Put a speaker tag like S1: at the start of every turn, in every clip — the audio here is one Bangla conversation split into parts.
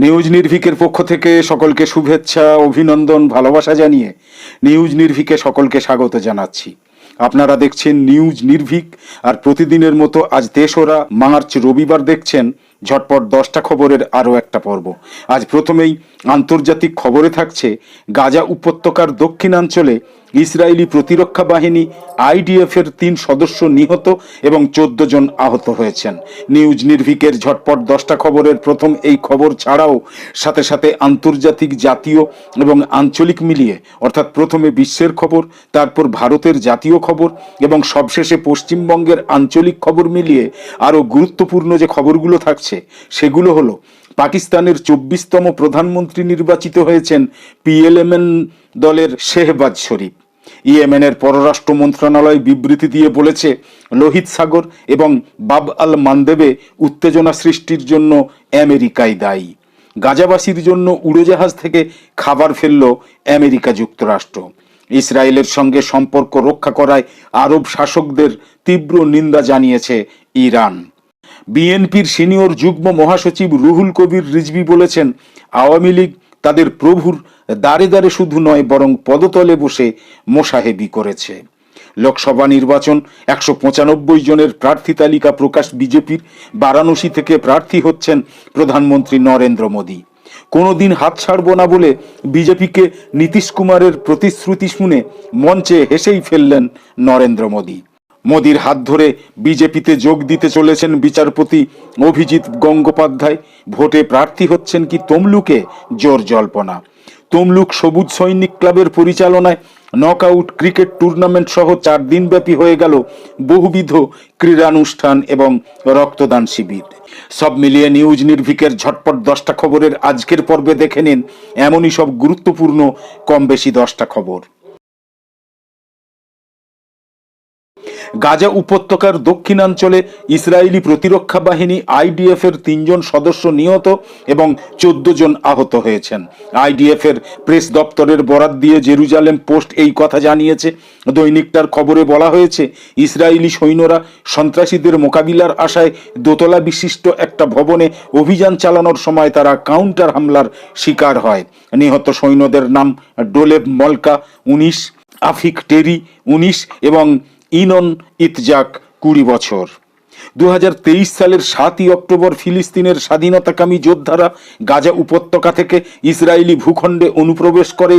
S1: নিউজ নির্ভিকের পক্ষ থেকে সকলকে শুভেচ্ছা অভিনন্দন ভালোবাসা জানিয়ে নিউজ নির্ভিকে সকলকে স্বাগত জানাচ্ছি আপনারা দেখছেন নিউজ নির্ভিক আর প্রতিদিনের মতো আজ তেসরা মার্চ রবিবার দেখছেন ঝটপট দশটা খবরের আরও একটা পর্ব আজ প্রথমেই আন্তর্জাতিক খবরে থাকছে গাজা উপত্যকার দক্ষিণাঞ্চলে ইসরায়েলি প্রতিরক্ষা বাহিনী আইডিএফের তিন সদস্য নিহত এবং চোদ্দ জন আহত হয়েছেন নিউজ নির্ভিকের ঝটপট দশটা খবরের প্রথম এই খবর ছাড়াও সাথে সাথে আন্তর্জাতিক জাতীয় এবং আঞ্চলিক মিলিয়ে অর্থাৎ প্রথমে বিশ্বের খবর তারপর ভারতের জাতীয় খবর এবং সবশেষে পশ্চিমবঙ্গের আঞ্চলিক খবর মিলিয়ে আরও গুরুত্বপূর্ণ যে খবরগুলো থাকছে সেগুলো হলো পাকিস্তানের চব্বিশতম প্রধানমন্ত্রী নির্বাচিত হয়েছেন পিএলএমএন দলের শেহবাজ শরীফ ইয়েমেনের পররাষ্ট্র মন্ত্রণালয় বিবৃতি দিয়ে বলেছে লোহিত সাগর এবং বাব আল মানদেবে উত্তেজনা সৃষ্টির জন্য আমেরিকাই দায়ী গাজাবাসীর জন্য উড়োজাহাজ থেকে খাবার ফেলল আমেরিকা যুক্তরাষ্ট্র ইসরায়েলের সঙ্গে সম্পর্ক রক্ষা করায় আরব শাসকদের তীব্র নিন্দা জানিয়েছে ইরান বিএনপির সিনিয়র যুগ্ম মহাসচিব রুহুল কবির রিজভি বলেছেন আওয়ামী লীগ তাদের প্রভুর দ্বারে দ্বারে শুধু নয় বরং পদতলে বসে মোশাহেবি করেছে লোকসভা নির্বাচন একশো পঁচানব্বই জনের প্রার্থী তালিকা প্রকাশ বিজেপির বারাণসী থেকে প্রার্থী হচ্ছেন প্রধানমন্ত্রী নরেন্দ্র মোদী কোনোদিন হাত ছাড়ব না বলে বিজেপিকে নীতিশ কুমারের প্রতিশ্রুতি শুনে মঞ্চে হেসেই ফেললেন নরেন্দ্র মোদী মোদির হাত ধরে বিজেপিতে যোগ দিতে চলেছেন বিচারপতি অভিজিৎ গঙ্গোপাধ্যায় ভোটে প্রার্থী হচ্ছেন কি তমলুকে জোর জল্পনা তমলুক সবুজ সৈনিক ক্লাবের পরিচালনায় নকআউট ক্রিকেট টুর্নামেন্ট সহ চার দিনব্যাপী হয়ে গেল বহুবিধ ক্রীড়ানুষ্ঠান এবং রক্তদান শিবির সব মিলিয়ে নিউজ নির্ভিকের ঝটপট দশটা খবরের আজকের পর্বে দেখে নিন এমনই সব গুরুত্বপূর্ণ কম বেশি দশটা খবর গাজা উপত্যকার দক্ষিণাঞ্চলে ইসরায়েলি প্রতিরক্ষা বাহিনী আইডিএফ এর তিনজন সদস্য নিহত এবং চোদ্দ জন আহত হয়েছেন আইডিএফ এর প্রেস দপ্তরের বরাত দিয়ে জেরুজালেম পোস্ট এই কথা জানিয়েছে দৈনিকটার খবরে বলা হয়েছে ইসরায়েলি সৈন্যরা সন্ত্রাসীদের মোকাবিলার আশায় দোতলা বিশিষ্ট একটা ভবনে অভিযান চালানোর সময় তারা কাউন্টার হামলার শিকার হয় নিহত সৈন্যদের নাম ডোলেব মলকা উনিশ আফিক টেরি উনিশ এবং ইনন ইতজাক কুড়ি বছর দু সালের সাতই অক্টোবর ফিলিস্তিনের স্বাধীনতাকামী যোদ্ধারা গাজা উপত্যকা থেকে ইসরায়েলি ভূখণ্ডে অনুপ্রবেশ করে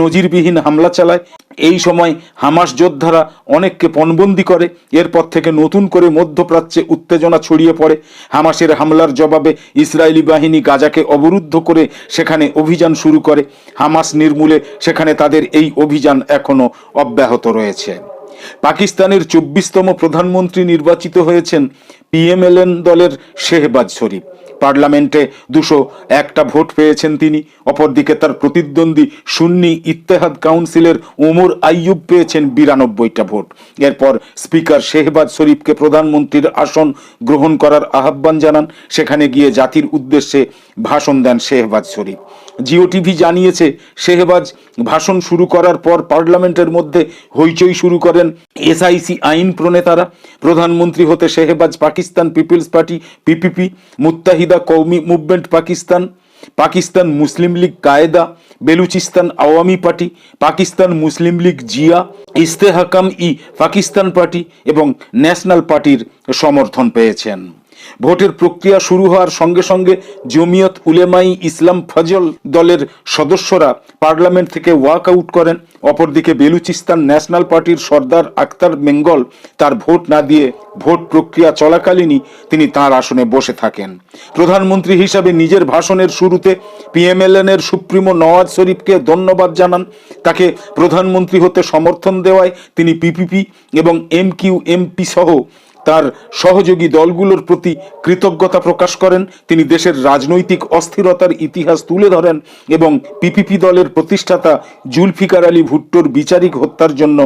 S1: নজিরবিহীন হামলা চালায় এই সময় হামাস যোদ্ধারা অনেককে পণবন্দি করে এরপর থেকে নতুন করে মধ্যপ্রাচ্যে উত্তেজনা ছড়িয়ে পড়ে হামাসের হামলার জবাবে ইসরায়েলি বাহিনী গাজাকে অবরুদ্ধ করে সেখানে অভিযান শুরু করে হামাস নির্মূলে সেখানে তাদের এই অভিযান এখনও অব্যাহত রয়েছে পাকিস্তানের চব্বিশতম প্রধানমন্ত্রী নির্বাচিত হয়েছেন পিএমএলএন দলের শেহবাজ শরীফ পার্লামেন্টে দুশো একটা ভোট পেয়েছেন তিনি অপরদিকে তার প্রতিদ্বন্দ্বী সুন্নি ইত্তেহাদ কাউন্সিলের ওমর আইয়ুব পেয়েছেন বিরানব্বইটা ভোট এরপর স্পিকার শেহবাজ শরীফকে প্রধানমন্ত্রীর আসন গ্রহণ করার আহ্বান জানান সেখানে গিয়ে জাতির উদ্দেশ্যে ভাষণ দেন শেহবাজ শরীফ জিও টিভি জানিয়েছে শেহবাজ ভাষণ শুরু করার পর পার্লামেন্টের মধ্যে হইচই শুরু করেন এসআইসি আইন প্রণেতারা প্রধানমন্ত্রী হতে Shehbaz Pakistan people's party PPP Muttahida Qaumi movement Pakistan Pakistan Muslim league Quaid Balochistan Awami party Pakistan Muslim league Zia Istehkam e Pakistan party এবং ন্যাশনাল পার্টির সমর্থন পেয়েছেন ভোটের প্রক্রিয়া শুরু হওয়ার সঙ্গে সঙ্গে জমিয়ত উলেমাই ইসলাম ফজল দলের সদস্যরা পার্লামেন্ট থেকে ওয়াক আউট করেন অপরদিকে বেলুচিস্তান ন্যাশনাল পার্টির সর্দার আক্তার বেঙ্গল তার ভোট না দিয়ে ভোট প্রক্রিয়া চলাকালীনই তিনি তার আসনে বসে থাকেন প্রধানমন্ত্রী হিসাবে নিজের ভাষণের শুরুতে পিএমএলএন এর সুপ্রিমো নওয়াজ শরীফকে ধন্যবাদ জানান তাকে প্রধানমন্ত্রী হতে সমর্থন দেওয়ায় তিনি পিপিপি এবং এম কিউ এমপি সহ তার সহযোগী দলগুলোর প্রতি কৃতজ্ঞতা প্রকাশ করেন তিনি দেশের রাজনৈতিক অস্থিরতার ইতিহাস তুলে ধরেন এবং পিপিপি দলের প্রতিষ্ঠাতা জুলফিকার আলী ভুট্টোর বিচারিক হত্যার জন্য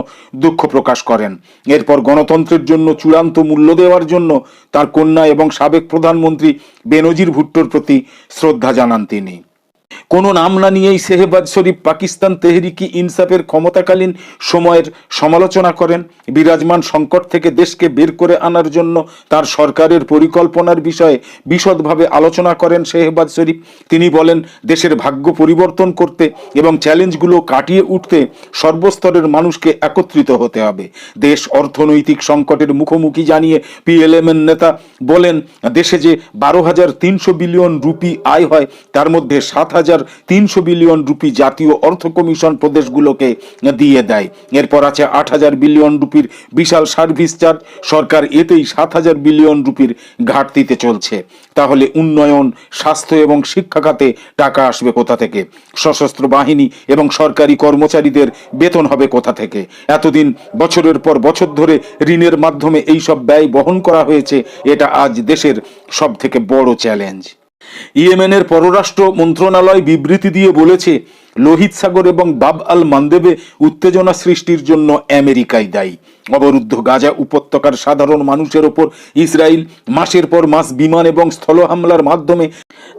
S1: দুঃখ প্রকাশ করেন এরপর গণতন্ত্রের জন্য চূড়ান্ত মূল্য দেওয়ার জন্য তার কন্যা এবং সাবেক প্রধানমন্ত্রী বেনজির ভুট্টোর প্রতি শ্রদ্ধা জানান তিনি কোনো নাম না নিয়েই শেহবাজ শরীফ পাকিস্তান তেহরিকি ইনসাফের ক্ষমতাকালীন সময়ের সমালোচনা করেন বিরাজমান সংকট থেকে দেশকে বের করে আনার জন্য তার সরকারের পরিকল্পনার বিষয়ে বিশদভাবে আলোচনা করেন শেহবাজ শরীফ তিনি বলেন দেশের ভাগ্য পরিবর্তন করতে এবং চ্যালেঞ্জগুলো কাটিয়ে উঠতে সর্বস্তরের মানুষকে একত্রিত হতে হবে দেশ অর্থনৈতিক সংকটের মুখোমুখি জানিয়ে পিএলএমএন নেতা বলেন দেশে যে বারো হাজার তিনশো বিলিয়ন রুপি আয় হয় তার মধ্যে সাত হাজার তিনশো বিলিয়ন রুপি জাতীয় অর্থ কমিশন প্রদেশগুলোকে দিয়ে দেয় এরপর আছে আট হাজার বিলিয়ন রুপির বিশাল সার্ভিস চার্জ সরকার এতেই সাত হাজার বিলিয়ন রুপির ঘাটতিতে চলছে তাহলে উন্নয়ন স্বাস্থ্য এবং শিক্ষা খাতে টাকা আসবে কোথা থেকে সশস্ত্র বাহিনী এবং সরকারি কর্মচারীদের বেতন হবে কোথা থেকে এতদিন বছরের পর বছর ধরে ঋণের মাধ্যমে এইসব ব্যয় বহন করা হয়েছে এটা আজ দেশের সব থেকে বড় চ্যালেঞ্জ ইয়েমেনের পররাষ্ট্র মন্ত্রণালয় বিবৃতি দিয়ে বলেছে লোহিত সাগর এবং বাব আল মান্দেবে উত্তেজনা সৃষ্টির জন্য আমেরিকাই দায়ী অবরুদ্ধ গাজা উপত্যকার সাধারণ মানুষের ওপর ইসরায়েল মাসের পর মাস বিমান এবং স্থল হামলার মাধ্যমে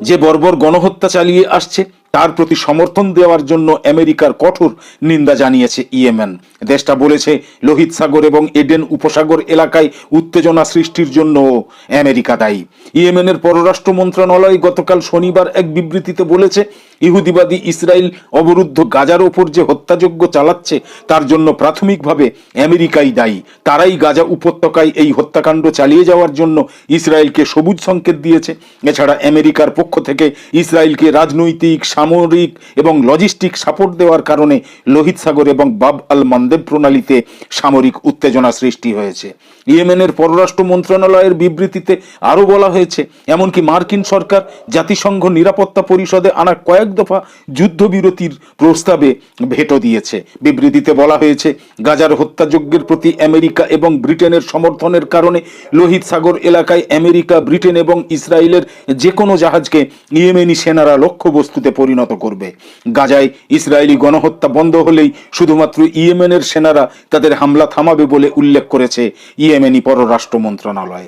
S1: যে বর্বর গণহত্যা চালিয়ে আসছে তার প্রতি সমর্থন দেওয়ার জন্য আমেরিকার কঠোর নিন্দা জানিয়েছে ইয়েমেন দেশটা বলেছে লোহিত সাগর এবং এডেন উপসাগর এলাকায় উত্তেজনা সৃষ্টির জন্য আমেরিকা দায়ী ইয়েমেনের পররাষ্ট্র মন্ত্রণালয় গতকাল শনিবার এক বিবৃতিতে বলেছে ইহুদিবাদী ইসরায়েল অবরুদ্ধ গাজার ওপর যে হত্যাযজ্ঞ চালাচ্ছে তার জন্য প্রাথমিকভাবে আমেরিকাই দায়ী তারাই গাজা উপত্যকায় এই হত্যাকাণ্ড চালিয়ে যাওয়ার জন্য ইসরায়েলকে সবুজ সংকেত দিয়েছে এছাড়া আমেরিকার পক্ষ থেকে ইসরায়েলকে রাজনৈতিক সামরিক এবং লজিস্টিক সাপোর্ট দেওয়ার কারণে লোহিত সাগর এবং বাব আল মানদেব প্রণালীতে সামরিক উত্তেজনা সৃষ্টি হয়েছে ইয়েমেনের পররাষ্ট্র মন্ত্রণালয়ের বিবৃতিতে আরও বলা হয়েছে এমনকি মার্কিন সরকার জাতিসংঘ নিরাপত্তা পরিষদে আনা কয়েক এক দফা যুদ্ধবিরতির প্রস্তাবে ভেটো দিয়েছে বিবৃতিতে বলা হয়েছে গাজার হত্যাযজ্ঞের প্রতি আমেরিকা এবং ব্রিটেনের সমর্থনের কারণে লোহিত সাগর এলাকায় আমেরিকা ব্রিটেন এবং ইসরায়েলের যে কোনো জাহাজকে ইয়েমেনি সেনারা লক্ষ্যবস্তুতে পরিণত করবে গাজায় ইসরায়েলি গণহত্যা বন্ধ হলেই শুধুমাত্র ইয়েমেনের সেনারা তাদের হামলা থামাবে বলে উল্লেখ করেছে ইয়েমেনি পররাষ্ট্র মন্ত্রণালয়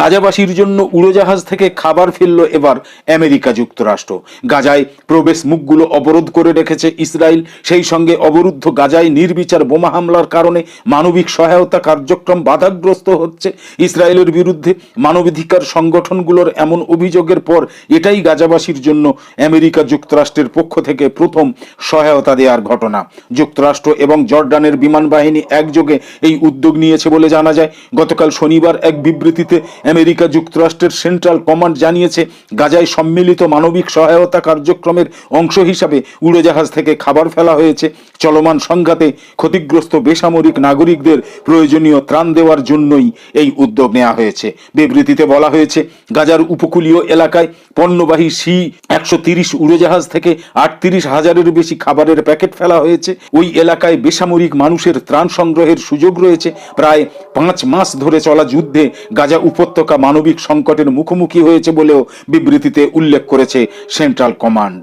S1: গাজাবাসীর জন্য উড়োজাহাজ থেকে খাবার ফেলল এবার আমেরিকা যুক্তরাষ্ট্র গাজায় প্রবেশ মুখগুলো অবরোধ করে রেখেছে ইসরায়েল সেই সঙ্গে অবরুদ্ধ গাজায় নির্বিচার বোমা হামলার কারণে মানবিক সহায়তা কার্যক্রম বাধাগ্রস্ত হচ্ছে ইসরায়েলের বিরুদ্ধে মানবাধিকার সংগঠনগুলোর এমন অভিযোগের পর এটাই গাজাবাসীর জন্য আমেরিকা যুক্তরাষ্ট্রের পক্ষ থেকে প্রথম সহায়তা দেওয়ার ঘটনা যুক্তরাষ্ট্র এবং জর্ডানের বিমান বাহিনী একযোগে এই উদ্যোগ নিয়েছে বলে জানা যায় গতকাল শনিবার এক বিবৃতিতে বিবৃতিতে আমেরিকা যুক্তরাষ্ট্রের সেন্ট্রাল কমান্ড জানিয়েছে গাজায় সম্মিলিত মানবিক সহায়তা কার্যক্রমের অংশ হিসাবে উড়োজাহাজ থেকে খাবার ফেলা হয়েছে চলমান সংঘাতে ক্ষতিগ্রস্ত বেসামরিক নাগরিকদের প্রয়োজনীয় ত্রাণ দেওয়ার জন্যই এই উদ্যোগ নেওয়া হয়েছে বিবৃতিতে বলা হয়েছে গাজার উপকূলীয় এলাকায় পণ্যবাহী সি একশো তিরিশ উড়োজাহাজ থেকে আটত্রিশ হাজারের বেশি খাবারের প্যাকেট ফেলা হয়েছে ওই এলাকায় বেসামরিক মানুষের ত্রাণ সংগ্রহের সুযোগ রয়েছে প্রায় পাঁচ মাস ধরে চলা যুদ্ধে গাজা উপত্যকা মানবিক সংকটের মুখোমুখি হয়েছে বলেও বিবৃতিতে উল্লেখ করেছে সেন্ট্রাল কমান্ড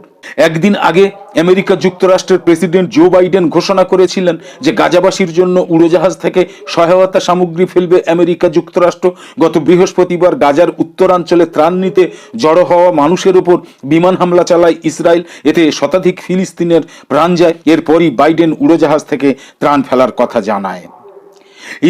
S1: একদিন আগে আমেরিকা যুক্তরাষ্ট্রের প্রেসিডেন্ট জো বাইডেন ঘোষণা করেছিলেন যে গাজাবাসীর জন্য উড়োজাহাজ থেকে সহায়তা সামগ্রী ফেলবে আমেরিকা যুক্তরাষ্ট্র গত বৃহস্পতিবার গাজার উত্তরাঞ্চলে ত্রাণ নিতে জড়ো হওয়া মানুষের ওপর বিমান হামলা চালায় ইসরায়েল এতে শতাধিক ফিলিস্তিনের প্রাণ যায় এরপরই বাইডেন উড়োজাহাজ থেকে ত্রাণ ফেলার কথা জানায়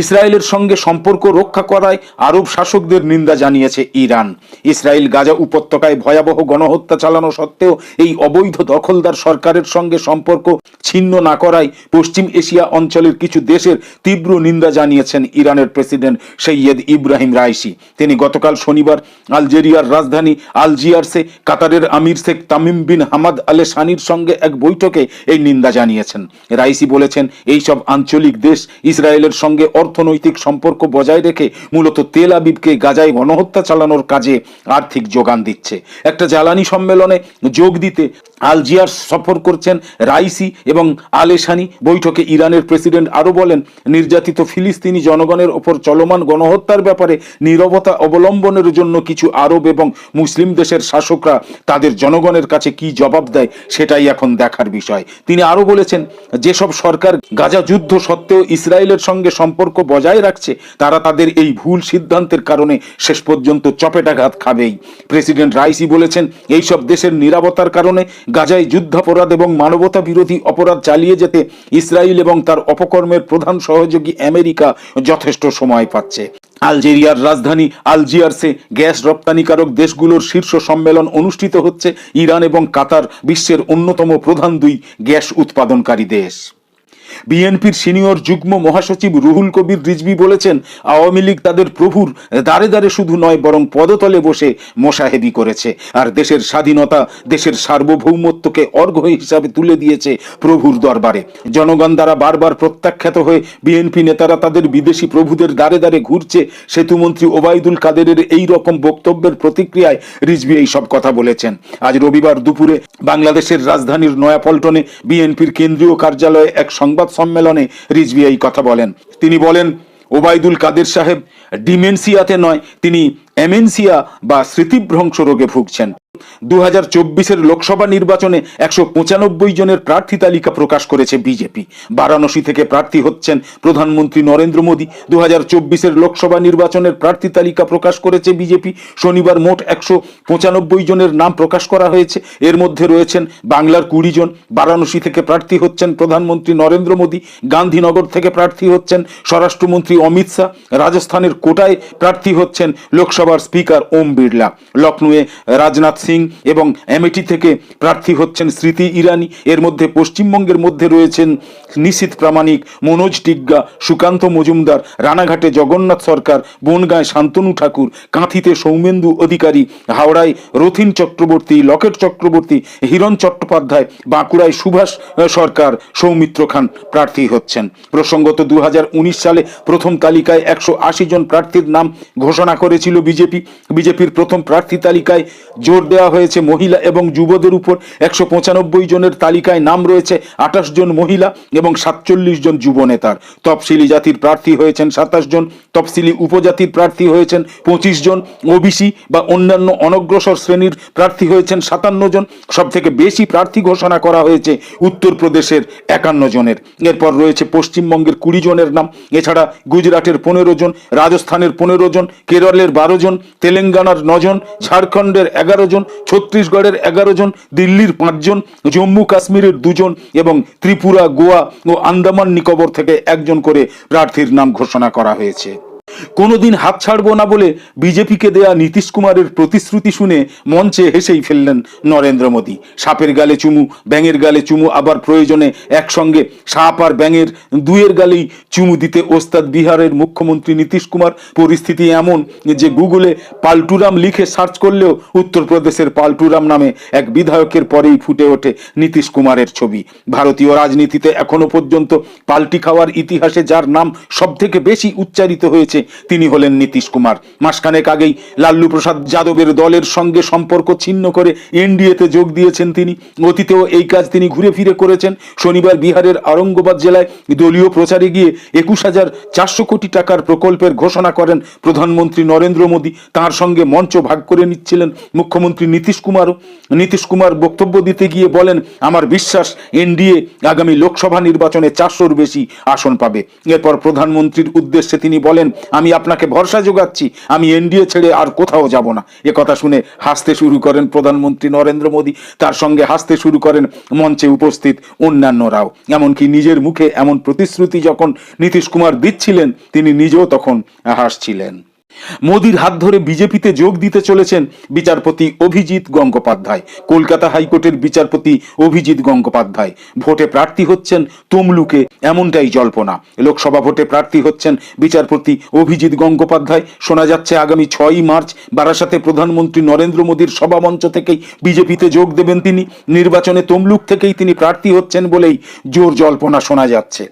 S1: ইসরায়েলের সঙ্গে সম্পর্ক রক্ষা করায় আরব শাসকদের নিন্দা জানিয়েছে ইরান ইসরায়েল গাজা উপত্যকায় ভয়াবহ গণহত্যা চালানো সত্ত্বেও এই অবৈধ দখলদার সরকারের সঙ্গে সম্পর্ক ছিন্ন না করায় পশ্চিম এশিয়া অঞ্চলের কিছু দেশের তীব্র নিন্দা জানিয়েছেন ইরানের প্রেসিডেন্ট সৈয়দ ইব্রাহিম রাইসি তিনি গতকাল শনিবার আলজেরিয়ার রাজধানী আলজিয়ারসে কাতারের আমির Sheikh Tamim bin Hamad Al সানির সঙ্গে এক বৈঠকে এই নিন্দা জানিয়েছেন রাইসি বলেছেন এইসব আঞ্চলিক দেশ ইসরায়েলের সঙ্গে অর্থনৈতিক সম্পর্ক বজায় রেখে মূলত তেল আবিবকে গাজায় গণহত্যা চালানোর কাজে আর্থিক যোগান দিচ্ছে একটা জ্বালানি সম্মেলনে যোগ দিতে আলজিয়ার সফর করছেন রাইসি এবং আলেসানি বৈঠকে ইরানের প্রেসিডেন্ট আরও বলেন নির্যাতিত ফিলিস্তিনি জনগণের ওপর চলমান গণহত্যার ব্যাপারে নিরবতা অবলম্বনের জন্য কিছু আরব এবং মুসলিম দেশের শাসকরা তাদের জনগণের কাছে কি জবাব দেয় সেটাই এখন দেখার বিষয় তিনি আরও বলেছেন যেসব সরকার গাজা যুদ্ধ সত্ত্বেও ইসরায়েলের সঙ্গে সম্পর্ক সম্পর্ক বজায় রাখছে তারা তাদের এই ভুল সিদ্ধান্তের কারণে শেষ পর্যন্ত চপেটাঘাত খাবেই প্রেসিডেন্ট রাইসি বলেছেন এইসব দেশের নিরাপত্তার কারণে গাজায় যুদ্ধাপরাধ এবং মানবতা বিরোধী অপরাধ চালিয়ে যেতে ইসরায়েল এবং তার অপকর্মের প্রধান সহযোগী আমেরিকা যথেষ্ট সময় পাচ্ছে আলজেরিয়ার রাজধানী আলজিয়ার্সে গ্যাস রপ্তানিকারক দেশগুলোর শীর্ষ সম্মেলন অনুষ্ঠিত হচ্ছে ইরান এবং কাতার বিশ্বের অন্যতম প্রধান দুই গ্যাস উৎপাদনকারী দেশ বিএনপির সিনিয়র যুগ্ম মহাসচিব রুহুল কবির রিজবি বলেছেন আওয়ামী লীগ তাদের প্রভুর দাঁড়ে দাঁড়ে শুধু নয় বরং পদতলে বসে মোসাহেবি করেছে আর দেশের স্বাধীনতা দেশের সার্বভৌমত্বকে অর্ঘ হিসাবে তুলে দিয়েছে প্রভুর দরবারে জনগণ দ্বারা বারবার প্রত্যাখ্যাত হয়ে বিএনপি নেতারা তাদের বিদেশি প্রভুদের দ্বারে দ্বারে ঘুরছে সেতুমন্ত্রী ওবায়দুল কাদেরের এই রকম বক্তব্যের প্রতিক্রিয়ায় রিজবি এই সব কথা বলেছেন আজ রবিবার দুপুরে বাংলাদেশের রাজধানীর নয়াপল্টনে বিএনপির কেন্দ্রীয় কার্যালয়ে এক সংবাদ সংবাদ সম্মেলনে রিজভি এই কথা বলেন তিনি বলেন ওবায়দুল কাদের সাহেব ডিমেনসিয়াতে নয় তিনি এমেনসিয়া বা স্মৃতিভ্রংশ রোগে ভুগছেন দু লোকসভা নির্বাচনে একশো জনের প্রার্থী তালিকা প্রকাশ করেছে বিজেপি বারাণসী থেকে প্রার্থী হচ্ছেন প্রধানমন্ত্রী নরেন্দ্র মোদী দু হাজার লোকসভা নির্বাচনের প্রার্থী তালিকা প্রকাশ করেছে বিজেপি শনিবার মোট একশো জনের নাম প্রকাশ করা হয়েছে এর মধ্যে রয়েছেন বাংলার কুড়ি জন বারাণসী থেকে প্রার্থী হচ্ছেন প্রধানমন্ত্রী নরেন্দ্র মোদী গান্ধীনগর থেকে প্রার্থী হচ্ছেন স্বরাষ্ট্রমন্ত্রী অমিত শাহ রাজস্থানের কোটায় প্রার্থী হচ্ছেন লোকসভার স্পিকার ওম বিড়লা লখনৌয়ে রাজনাথ সিং এবং অ্যামেটি থেকে প্রার্থী হচ্ছেন স্মৃতি ইরানি এর মধ্যে পশ্চিমবঙ্গের মধ্যে রয়েছেন নিশীত প্রামাণিক মনোজ টিগ্গা সুকান্ত মজুমদার রানাঘাটে জগন্নাথ সরকার বনগাঁয় শান্তনু ঠাকুর কাঁথিতে সৌমেন্দু অধিকারী হাওড়ায় রথিন চক্রবর্তী লকেট চক্রবর্তী হিরণ চট্টোপাধ্যায় বাঁকুড়ায় সুভাষ সরকার সৌমিত্র খান প্রার্থী হচ্ছেন প্রসঙ্গত দু সালে প্রথম তালিকায় একশো জন প্রার্থীর নাম ঘোষণা করেছিল বিজেপি বিজেপির প্রথম প্রার্থী তালিকায় জোর দেওয়া হয়েছে মহিলা এবং যুবদের উপর একশো পঁচানব্বই জনের তালিকায় নাম রয়েছে আঠাশ জন মহিলা এবং সাতচল্লিশ জন যুব নেতার তফসিলি জাতির প্রার্থী হয়েছেন সাতাশ জন তফসিলি উপজাতির প্রার্থী হয়েছেন পঁচিশ জন ওবিসি বা অন্যান্য অনগ্রসর শ্রেণীর প্রার্থী হয়েছেন সাতান্ন জন সবথেকে বেশি প্রার্থী ঘোষণা করা হয়েছে উত্তরপ্রদেশের একান্ন জনের এরপর রয়েছে পশ্চিমবঙ্গের কুড়ি জনের নাম এছাড়া গুজরাটের পনেরো জন রাজস্থানের পনেরো জন কেরলের বারো জন তেলেঙ্গানার নজন ঝাড়খণ্ডের এগারো জন ছত্তিশগড়ের এগারো জন দিল্লির পাঁচজন জম্মু কাশ্মীরের দুজন এবং ত্রিপুরা গোয়া ও আন্দামান নিকোবর থেকে একজন করে প্রার্থীর নাম ঘোষণা করা হয়েছে কোনোদিন হাত ছাড়বো না বলে বিজেপিকে দেয়া নীতিশ কুমারের প্রতিশ্রুতি শুনে মঞ্চে হেসেই ফেললেন নরেন্দ্র মোদী সাপের গালে চুমু ব্যাঙের গালে চুমু আবার প্রয়োজনে একসঙ্গে সাপ আর ব্যাঙের দুয়ের গালেই চুমু দিতে ওস্তাদ বিহারের মুখ্যমন্ত্রী নীতিশ কুমার পরিস্থিতি এমন যে গুগলে পাল্টুরাম লিখে সার্চ করলেও উত্তরপ্রদেশের পাল্টুরাম নামে এক বিধায়কের পরেই ফুটে ওঠে নীতিশ কুমারের ছবি ভারতীয় রাজনীতিতে এখনো পর্যন্ত পাল্টি খাওয়ার ইতিহাসে যার নাম সবথেকে বেশি উচ্চারিত হয়েছে তিনি হলেন নীতিশ কুমার মাসখানেক আগেই লাল্লু প্রসাদ যাদবের দলের সঙ্গে সম্পর্ক ছিন্ন করে এনডিএতে যোগ দিয়েছেন তিনি অতীতেও এই কাজ তিনি ঘুরে ফিরে করেছেন শনিবার বিহারের আরঙ্গবাদ জেলায় দলীয় প্রচারে গিয়ে একুশ হাজার চারশো কোটি টাকার প্রকল্পের ঘোষণা করেন প্রধানমন্ত্রী নরেন্দ্র মোদী তার সঙ্গে মঞ্চ ভাগ করে নিচ্ছিলেন মুখ্যমন্ত্রী নীতিশ কুমারও নীতিশ কুমার বক্তব্য দিতে গিয়ে বলেন আমার বিশ্বাস এনডিএ আগামী লোকসভা নির্বাচনে চারশোর বেশি আসন পাবে এরপর প্রধানমন্ত্রীর উদ্দেশ্যে তিনি বলেন আমি আপনাকে ভরসা যোগাচ্ছি আমি এনডিএ ছেড়ে আর কোথাও যাব না এ কথা শুনে হাসতে শুরু করেন প্রধানমন্ত্রী নরেন্দ্র মোদী তার সঙ্গে হাসতে শুরু করেন মঞ্চে উপস্থিত অন্যান্যরাও এমনকি নিজের মুখে এমন প্রতিশ্রুতি যখন নীতিশ কুমার দিচ্ছিলেন তিনি নিজেও তখন হাসছিলেন মোদির হাত ধরে বিজেপিতে যোগ দিতে চলেছেন বিচারপতি অভিজিৎ গঙ্গোপাধ্যায় কলকাতা হাইকোর্টের বিচারপতি অভিজিৎ গঙ্গোপাধ্যায় ভোটে প্রার্থী হচ্ছেন তমলুকে এমনটাই জল্পনা লোকসভা ভোটে প্রার্থী হচ্ছেন বিচারপতি অভিজিৎ গঙ্গোপাধ্যায় শোনা যাচ্ছে আগামী ছয়ই মার্চ বারাসাতে প্রধানমন্ত্রী নরেন্দ্র মোদীর সভামঞ্চ থেকেই বিজেপিতে যোগ দেবেন তিনি নির্বাচনে তমলুক থেকেই তিনি প্রার্থী হচ্ছেন বলেই জোর জল্পনা শোনা যাচ্ছে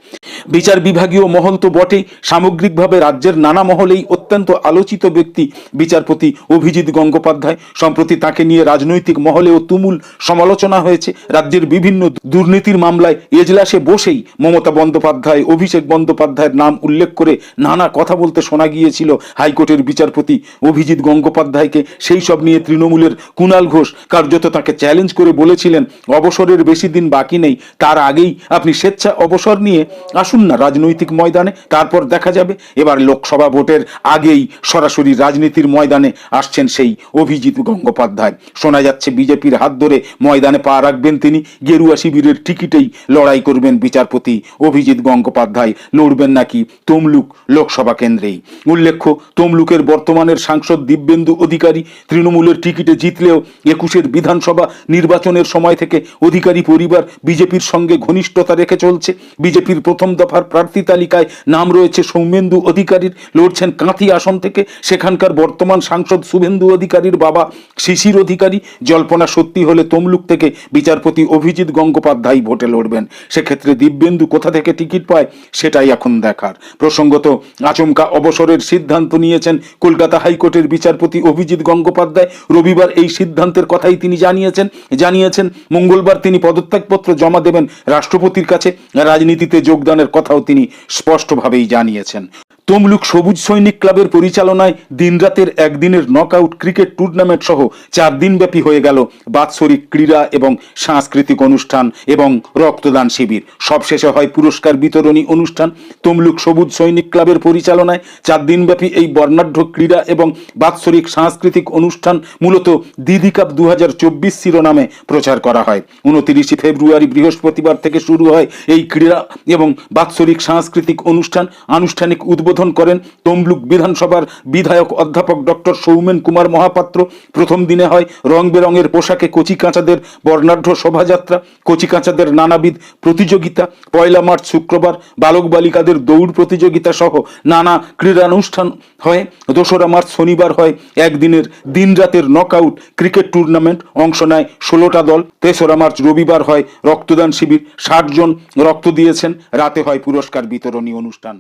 S1: বিচার বিভাগীয় মহল তো বটেই সামগ্রিকভাবে রাজ্যের নানা মহলেই অত্যন্ত আলোচিত ব্যক্তি বিচারপতি অভিজিৎ গঙ্গোপাধ্যায় সম্প্রতি তাকে নিয়ে রাজনৈতিক মহলেও তুমুল সমালোচনা হয়েছে রাজ্যের বিভিন্ন দুর্নীতির মামলায় এজলাসে বসেই মমতা বন্দ্যোপাধ্যায় অভিষেক বন্দ্যোপাধ্যায়ের নাম উল্লেখ করে নানা কথা বলতে শোনা গিয়েছিল হাইকোর্টের বিচারপতি অভিজিৎ গঙ্গোপাধ্যায়কে সেই সব নিয়ে তৃণমূলের কুণাল ঘোষ কার্যত তাকে চ্যালেঞ্জ করে বলেছিলেন অবসরের বেশি দিন বাকি নেই তার আগেই আপনি স্বেচ্ছা অবসর নিয়ে আসুন না রাজনৈতিক ময়দানে তারপর দেখা যাবে এবার লোকসভা ভোটের আগেই সরাসরি রাজনীতির ময়দানে আসছেন সেই অভিজিৎ গঙ্গোপাধ্যায় শোনা যাচ্ছে বিজেপির হাত ধরে ময়দানে পা রাখবেন তিনি গেরুয়া শিবিরের টিকিটেই লড়াই করবেন বিচারপতি অভিজিৎ গঙ্গোপাধ্যায় লড়বেন নাকি তমলুক লোকসভা কেন্দ্রেই উল্লেখ্য তমলুকের বর্তমানের সাংসদ দিব্যেন্দু অধিকারী তৃণমূলের টিকিটে জিতলেও একুশের বিধানসভা নির্বাচনের সময় থেকে অধিকারী পরিবার বিজেপির সঙ্গে ঘনিষ্ঠতা রেখে চলছে বিজেপির প্রথম দফার প্রার্থী তালিকায় নাম রয়েছে সৌমেন্দু অধিকারীর লড়ছেন কাঁথি আসন থেকে সেখানকার বর্তমান সাংসদ শুভেন্দু অধিকারীর বাবা শিশির অধিকারী জল্পনা সত্যি হলে তমলুক থেকে বিচারপতি অভিজিৎ গঙ্গোপাধ্যায় ভোটে লড়বেন সেক্ষেত্রে দিব্যেন্দু কোথা থেকে টিকিট পায় সেটাই এখন দেখার প্রসঙ্গত আচমকা অবসরের সিদ্ধান্ত নিয়েছেন কলকাতা হাইকোর্টের বিচারপতি অভিজিৎ গঙ্গোপাধ্যায় রবিবার এই সিদ্ধান্তের কথাই তিনি জানিয়েছেন জানিয়েছেন মঙ্গলবার তিনি পদত্যাগপত্র জমা দেবেন রাষ্ট্রপতির কাছে রাজনীতিতে যোগদানের কথাও তিনি স্পষ্টভাবেই জানিয়েছেন তমলুক সবুজ সৈনিক ক্লাবের পরিচালনায় দিনরাতের একদিনের নকআউট ক্রিকেট টুর্নামেন্ট সহ চার দিনব্যাপী হয়ে গেল বাৎসরিক ক্রীড়া এবং সাংস্কৃতিক অনুষ্ঠান এবং রক্তদান শিবির সবশেষে হয় পুরস্কার বিতরণী অনুষ্ঠান তমলুক সবুজ সৈনিক ক্লাবের পরিচালনায় চার দিনব্যাপী এই বর্ণাঢ্য ক্রীড়া এবং বাৎসরিক সাংস্কৃতিক অনুষ্ঠান মূলত দিদি কাপ দু শিরোনামে প্রচার করা হয় উনতিরিশে ফেব্রুয়ারি বৃহস্পতিবার থেকে শুরু হয় এই ক্রীড়া এবং বাৎসরিক সাংস্কৃতিক অনুষ্ঠান আনুষ্ঠানিক উদ্বোধন উদ্বোধন করেন তমলুক বিধানসভার বিধায়ক অধ্যাপক ডক্টর সৌমেন কুমার মহাপাত্র প্রথম দিনে হয় রং বেরঙের পোশাকে কচি কাঁচাদের বর্ণাঢ্য শোভাযাত্রা কচি কাঁচাদের নানাবিধ প্রতিযোগিতা পয়লা মার্চ শুক্রবার বালক বালিকাদের দৌড় প্রতিযোগিতা সহ নানা ক্রীড়ানুষ্ঠান হয় দোসরা মার্চ শনিবার হয় একদিনের দিন রাতের নকআউট ক্রিকেট টুর্নামেন্ট অংশ নেয় ষোলোটা দল তেসরা মার্চ রবিবার হয় রক্তদান শিবির ষাট জন রক্ত দিয়েছেন রাতে হয় পুরস্কার বিতরণী অনুষ্ঠান